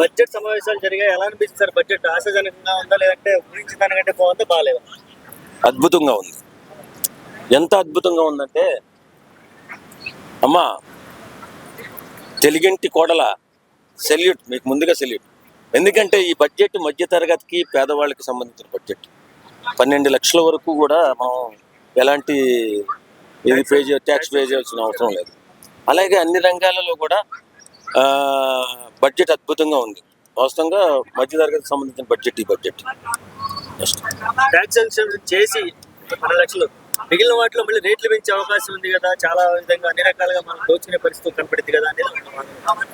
Budget సమావేశాలు జరిగాయి. ఎలా అనిపిస్తుంది సార్? బడ్జెట్ ఆశాజనకంగా ఉందా? లేదంటే ఊహించిన దానికంటే బాగుందా? బాగాలేదా? అద్భుతంగా ఉంది. ఎంత అద్భుతంగా ఉందంటే అమ్మా తెలుగింటి కోడల సెల్యూట్ మీకు ముందుగా సెల్యూట్. ఎందుకంటే ఈ బడ్జెట్ మధ్యతరగతికి పేదవాళ్ళకి సంబంధించిన బడ్జెట్. పన్నెండు లక్షల వరకు కూడా మనం ఎలాంటి ఇది పే ట్యాక్స్ పే చేయాల్సిన అవసరం లేదు. అలాగే అన్ని రంగాలలో కూడా బడ్జెట్ అద్భుతంగా ఉంది. వాస్తవంగా మధ్యతరగతికి సంబంధించిన బడ్జెట్ ఈ బడ్జెట్. ట్యాక్స్ చేసి పన్నెండు లక్షలు. మిగిలిన వాటిలో మళ్ళీ రేట్లు పెంచే అవకాశం ఉంది కదా. చాలా విధంగా అన్ని రకాలుగా మనం దోచుకునే పరిస్థితి కనపడింది కదా.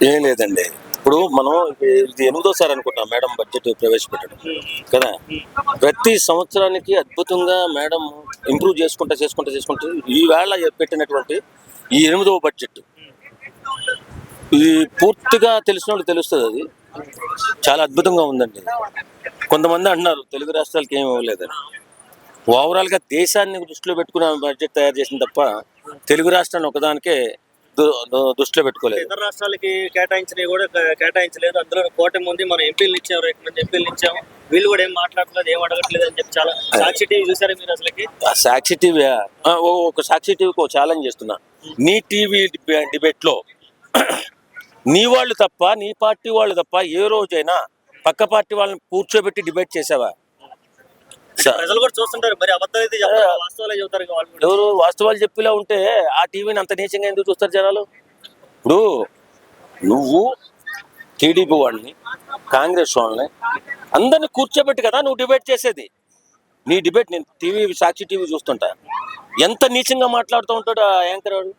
ఏం లేదండి. ఇప్పుడు మనం ఇది- ఇది ఎనిమిదోసారి అనుకుంటాం మేడం బడ్జెట్ ప్రవేశపెట్టడం. కదా? ప్రతి సంవత్సరానికి అద్భుతంగా మేడం ఇంప్రూవ్ చేసుకుంటా చేసుకుంటా చేసుకుంటూ ఈవేళ పెట్టినటువంటి ఈ ఎనిమిదవ బడ్జెట్. ఇది పూర్తిగా తెలిసిన వాళ్ళు తెలుస్తుంది అది. చాలా అద్భుతంగా ఉందండి కొంతమంది అంటున్నారు తెలుగు రాష్ట్రాలకి ఏమి ఇవ్వలేదని ఓవరాల్గా దేశాన్ని దృష్టిలో పెట్టుకున్న బడ్జెట్ తయారు చేసిన తప్ప తెలుగు రాష్ట్రాన్ని ఒకదానికే దృష్టిలో పెట్టుకోలేదు. ఇతర రాష్ట్రాలకి కేటాయించినవి కూడా కేటాయించలేదు. అందులో కూటమి ఉంది. మనం ఎంపీలు ఇచ్చాము రేపు మంది ఎంపీలు ఇచ్చాము వీళ్ళు కూడా ఏం మాట్లాడట్లేదు ఏం అడగట్లేదు అని చెప్పి చాలా సాక్షి టీవీ చూసారా మీరు అసలుకి? సాక్షి టీవీ ఒక సాక్షి టీవీకి ఒక ఛాలెంజ్ చేస్తున్నా. నీ టీవీ డిబేట్లో నీ వాళ్ళు తప్ప నీ పార్టీ వాళ్ళు తప్ప ఏ రోజైనా పక్క పార్టీ వాళ్ళని కూర్చోబెట్టి డిబేట్ చేసావా? ప్రజలు కూడా చూస్తుంటారు. మరి అబద్ధాలు వాస్తవాలే చెబుతారు. ఎవరు వాస్తవాలు చెప్పేలా ఉంటే ఆ టీవీని అంత నీచంగా ఎందుకు చూస్తారు జనాలు? ఇప్పుడు నువ్వు టీడీపీ వాళ్ళని కాంగ్రెస్ వాళ్ళని అందరిని కూర్చోబెట్టి కదా నువ్వు డిబేట్ చేసేది. నీ డిబేట్ నేను టీవీ సాక్షి టీవీ చూస్తుంటా. ఎంత నీచంగా మాట్లాడుతూ ఉంటాడు ఆ యాంకర్ వాడు?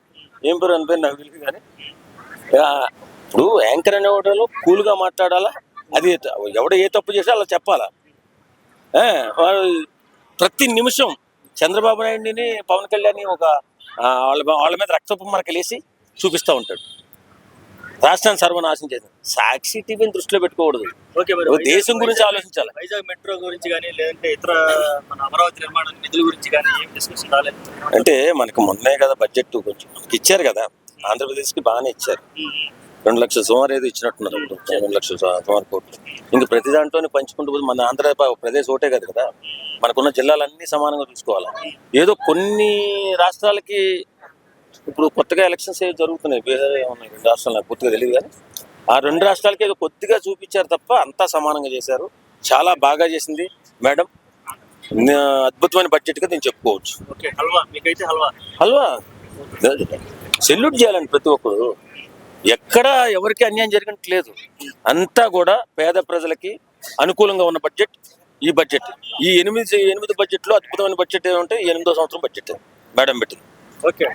ఏం పేరు? అని పేరు నాకు తెలియదు కానీ. ఇప్పుడు యాంకర్ అనేవాడు కూల్గా మాట్లాడాలా? అది ఎవడ ఏ తప్పు చేసినా అలా చెప్పాలా? ప్రతి నిమిషం చంద్రబాబు నాయుడిని పవన్ కళ్యాణ్ ఒక వాళ్ళ వాళ్ళ మీద రక్తపు మరకలేసి చూపిస్తూ ఉంటాడు. రాష్ట్రాన్ని సర్వనాశనం చేసింది. సాక్షి టీవీని దృష్టిలో పెట్టుకోకూడదు. దేశం గురించి ఆలోచించాలి. వైజాగ్ మెట్రో గురించి కానీ లేదంటే ఇతర మన అమరావతి నిర్మాణ నిధుల గురించి కానీ ఏం డిస్కషన్ రాలేదు. అంటే మనకు మొన్నే కదా బడ్జెట్ కొంచెం మనకి ఇచ్చారు కదా. ఆంధ్రప్రదేశ్కి బాగానే ఇచ్చారు. రెండు లక్షల సుమారు ఏదో ఇచ్చినట్టున్నారు. రెండు లక్షల సుమారు కోట్లు. ఇంకా ప్రతి దాంట్లోనే పంచుకుంటూ పోతే మన ఆంధ్రప్రదేశ్ ఒకటే కదా కదా. మనకున్న జిల్లాలన్నీ సమానంగా చూసుకోవాలి? ఏదో కొన్ని రాష్ట్రాలకి ఇప్పుడు కొత్తగా ఎలక్షన్స్ ఏవి జరుగుతున్నాయి. వేరే ఉన్నాయి. రెండు రాష్ట్రాలు నాకు పూర్తిగా తెలియదు కానీ ఆ రెండు రాష్ట్రాలకి ఏదో కొద్దిగా చూపించారు తప్ప అంతా సమానంగా చేశారు. చాలా బాగా చేసింది. మేడం అద్భుతమైన బడ్జెట్గా నేను చెప్పుకోవచ్చు. ఓకే హల్వా. మీకైతే హల్వా. హల్వా? సెల్యూట్ చేయాలండి ప్రతి ఒక్కరు. ఎక్కడ ఎవరికి అన్యాయం జరిగినట్లేదు. అంతా కూడా పేద ప్రజలకి అనుకూలంగా ఉన్న బడ్జెట్ ఈ బడ్జెట్ ఈ ఎనిమిది ఎనిమిది బడ్జెట్లో అద్భుతమైన బడ్జెట్ ఏమంటే ఎనిమిదో సంవత్సరం బడ్జెట్ మేడం పెట్టింది. ఓకే.